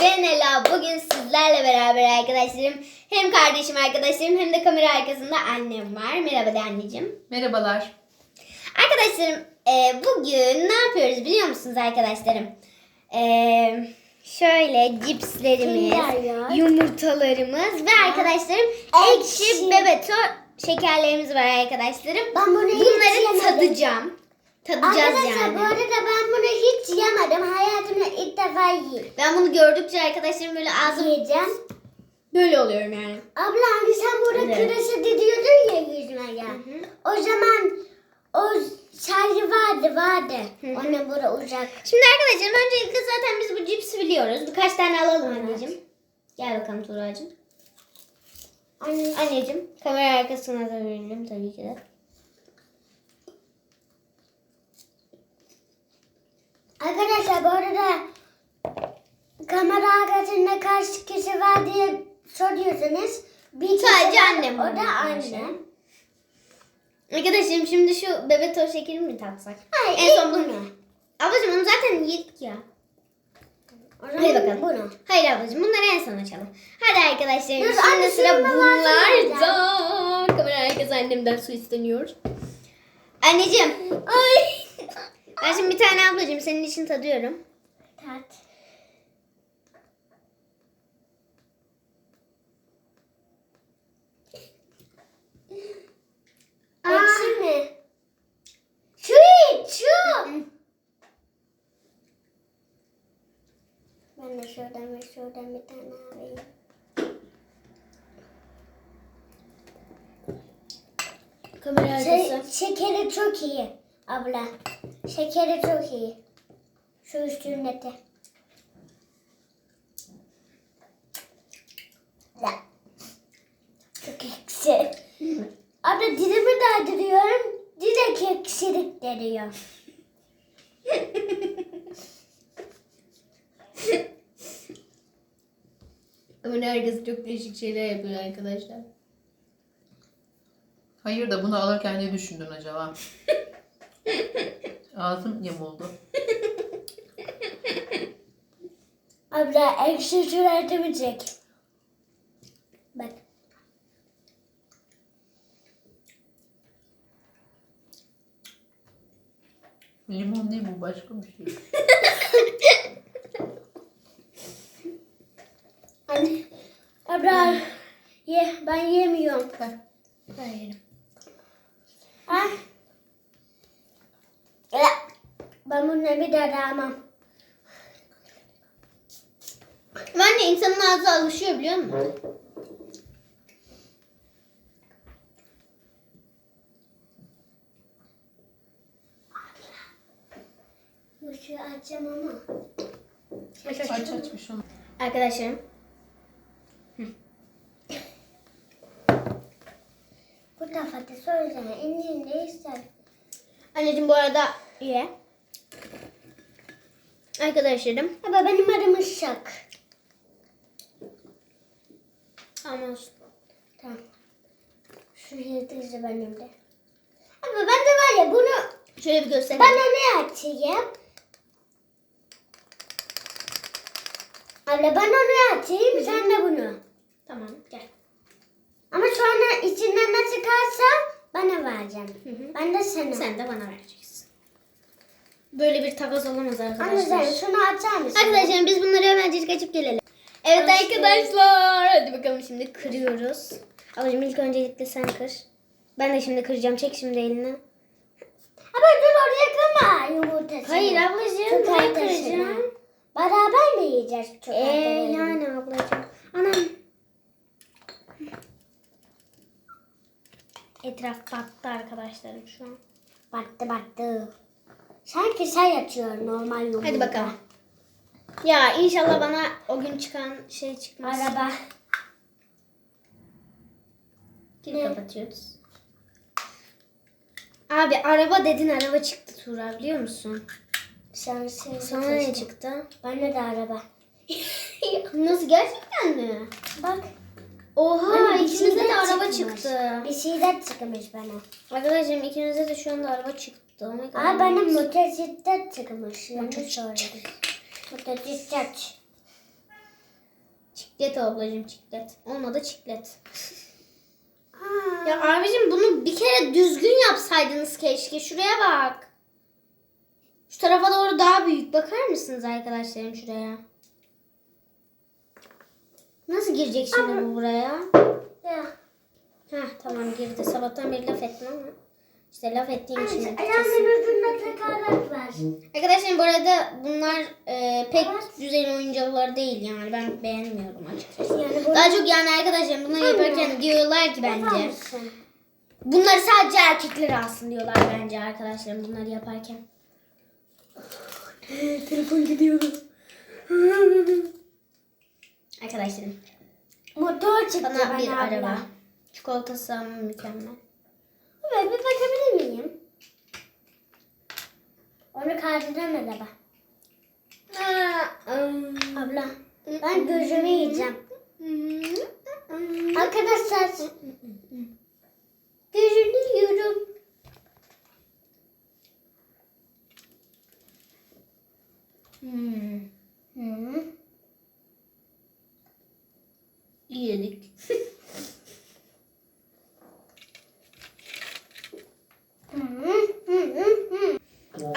Ben Ela. Bugün sizlerle beraber arkadaşlarım. Hem kardeşim arkadaşlarım hem de kamera arkasında annem var. Merhaba de anneciğim. Merhabalar. Arkadaşlarım e, bugün ne yapıyoruz biliyor musunuz arkadaşlarım? E, şöyle cipslerimiz, yumurtalarımız ve arkadaşlarım ekşi Ekşi. bebeto şekerlerimiz var arkadaşlarım. Ben bunu Bunları yemedim. tadacağım. Tadacağız Arkadaşlar yani. bu arada ben bunu hiç yemedim. Hayatımda ilk defa yiyeyim. Ben bunu gördükçe arkadaşlarım böyle ağzım Yiyeceğim. böyle oluyorum yani. Abla hani sen burada Evet. küreşe diyordun ya yüzme ya. O zaman o şarjı vardı vardı. Onun burada uzak. Şimdi arkadaşlarım öncelikle zaten biz bu cipsi biliyoruz. Birkaç tane alalım anneciğim. Gel bakalım Tuğra'cığım. Anne, Anneciğim kamera arkasına da verelim tabii ki de. Arkadaşlar bu arada kamera arkasında kaç kişi var diye soruyorsanız bir Sadece var, annem O da arkadaşlar. annem. Arkadaşlarım şimdi şu bebeto şekeri mi tatsak? Hayır, En son bunu. Ablacığım onu zaten yedik ya. Hadi bakalım. Bunu. Hayır ablacığım bunları en son açalım. Hadi arkadaşlarım Dur, şimdi anne, sıra bunlarda. Kamera arkası annemden su isteniyor. Anneciğim. Ay. Ben şimdi bir tane ablacığım senin için tadıyorum. Tat. Ekşi mi? Şu iç, şu. Ben de şuradan ve şuradan bir tane alayım. Kamera Şey, şekeri çok iyi abla. Şekeri çok iyi. Şu üstündeki. Ya. Çok ekşi. Abla dilimi daldırıyorum. Direkt ekşilik geliyor. Kamera arkası çok değişik şeyler yapıyor arkadaşlar. Hayır da bunu alırken ne düşündün acaba? Ağzım yamuldu. Abla ekşi suratımı çek. Bak. Limon değil bu başka bir şey. Anne. Abla. Ye, ben yemiyorum. Ben yerim. Ah. Ya. Bir daha dayanamam. Ben de insanın ağzı alışıyor biliyor musun? Şu açacağım ama. Aç aç bir şey olmaz. Arkadaşlarım. Bu tarafa söylesene. İndiğinde ister. Anneciğim bu arada ye. Arkadaşlarım. Ama benim adım Işık. Tamam olsun. Tamam. Şu yıldızı benim de. Ama ben de var ya bunu Şöyle bir göstereyim. bana ne açayım? Abla ben onu açayım sen de bunu. Tamam gel. Ama sonra içinden ne çıkarsa bana vereceğim. hı. Ben de sana. Sen de bana vereceksin. Böyle bir takas olamaz arkadaşlar. sen şunu açar mısın? Arkadaşlar biz bunları hemencik açıp gelelim. Evet Açtım. arkadaşlar. Hadi bakalım şimdi kırıyoruz. Ablacığım ilk öncelikle sen kır. Ben de şimdi kıracağım. Çek şimdi elini. Ama dur oraya kırma yumurtasını. Hayır ablacığım ben arkadaşına. kıracağım. Beraber mi yiyeceğiz çok Eee yani ablacığım. Anam. Etraf battı arkadaşlarım şu an. Battı battı. Sanki sen yatıyor normal yumurta. Hadi bakalım. Ya inşallah bana o gün çıkan şey çıkmaz. Araba. Kim kapatıyoruz? Abi araba dedin araba çıktı Tuğra biliyor musun? Sen sen. Sana ne çıktı? Bana da araba. Nasıl gerçekten mi? Bak. Oha bir ikimize de araba çıkmış. çıktı. Bir şeyler çıkmış bana. Arkadaşlarım ikimize de şu anda araba çıktı. Oh my. Aa bana motosiklet çıkmış. Yanlış söyledim. Motosiklet. Çiklet ablacığım çiklet. Olmadı çiklet. Aa, Ya abicim bunu bir kere düzgün yapsaydınız keşke. Şuraya bak. Şu tarafa doğru daha büyük. Bakar mısınız arkadaşlarım şuraya? Nasıl girecek şimdi bu buraya? ya. Heh tamam girdi. Sabahtan beri laf ettim ama. İşte laf ettiğim için. Anne, ucunda tekerlek var. Arkadaşlar bu arada bunlar e, pek güzel oyuncaklar değil yani ben beğenmiyorum açıkçası. Yani bu Daha çok yani arkadaşlar bunları yaparken diyorlar ki bence. Bunları sadece erkekler alsın diyorlar bence arkadaşlarım bunları yaparken. Telefon gidiyor. Arkadaşlarım Motor çıktı bana bir abla. araba. Çikolatası ama mükemmel. Evet bir bakabilir miyim? Onu kaldırdım araba. Abla ben gözümü yiyeceğim. Arkadaşlar gözünü yiyorum. Hmm. Hı. Yedik. Hı hı hı hı.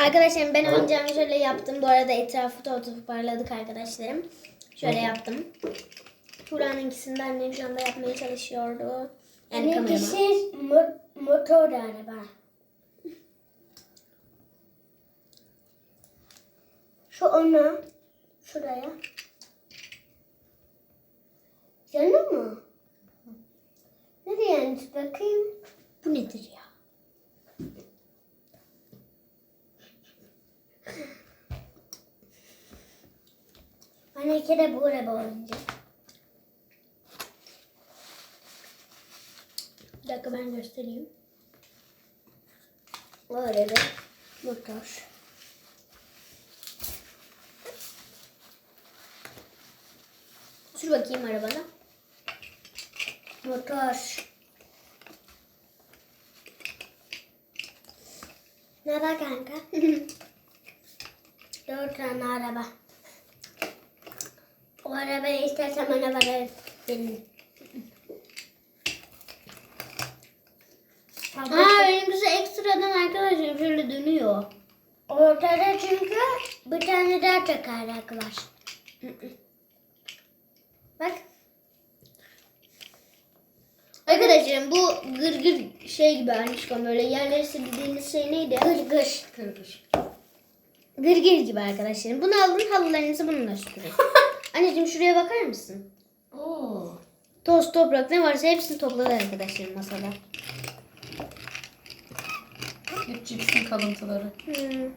Arkadaşlarım ben oyuncağımı şöyle yaptım. Bu arada etrafı toparladık arkadaşlarım. Şöyle yaptım. Buranınkisini de annem şu anda yapmaya çalışıyordu. Yani kameraman. Benimkisi mo- motor araba. Şu ona. Şuraya. Bakayım. Bu nedir ya? De bu araba oynayacak. Bir dakika ben göstereyim. Bu araba motor. Sür bakayım arabana. Motor. Ne haber kanka? Dört tane araba. O arabayı istersen bana. Benim. Aa benimkisi ekstradan arkadaşlar şöyle dönüyor. Ortada çünkü bir tane daha tekerlek var. Bak. Arkadaşlarım bu gırgır şey gibi Anişkom böyle yerleri sildiğiniz şey neydi? Gırgır. Gırgır. Gırgır gibi arkadaşlarım. Bunu alın halılarınızı bununla süpürün. Anneciğim şuraya bakar mısın? Oo. Toz toprak ne varsa hepsini topladı arkadaşlarım masada. Hep cipsin kalıntıları. Hmm.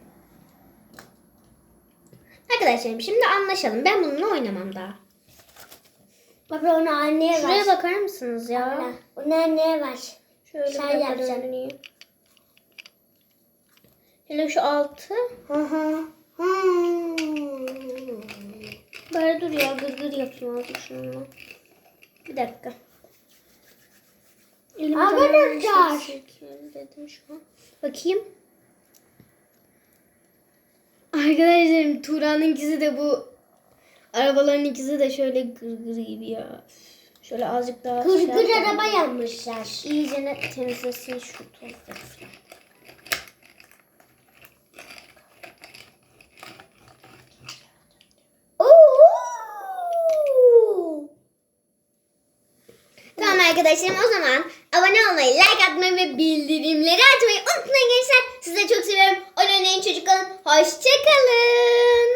Arkadaşlarım şimdi anlaşalım. Ben bununla oynamam daha. Baba onu anneye ver. Şuraya bakar mısınız ya? Abla, Onu anneye ver. Şöyle Sen yapacaksın. döneyim. Hele şu altı. Hı hı. Hmm. Bari dur ya gırgır yapayım azıcık şununla. Bir dakika. Elimi Arkadaşlar. dedim şu an. Bakayım. Arkadaşlarım Turan'ınkisi de bu arabaların ikisi de şöyle gırgır gibi ya. Şöyle azıcık daha şey Gırgır yapalım. araba yapmışlar. İyice temizlesin şu tozları falan. Arkadaşlarım o zaman abone olmayı, like atmayı ve bildirimleri açmayı unutmayın gençler. Sizi çok seviyorum. Oyun oynayın çocuk. Hoşçakalın.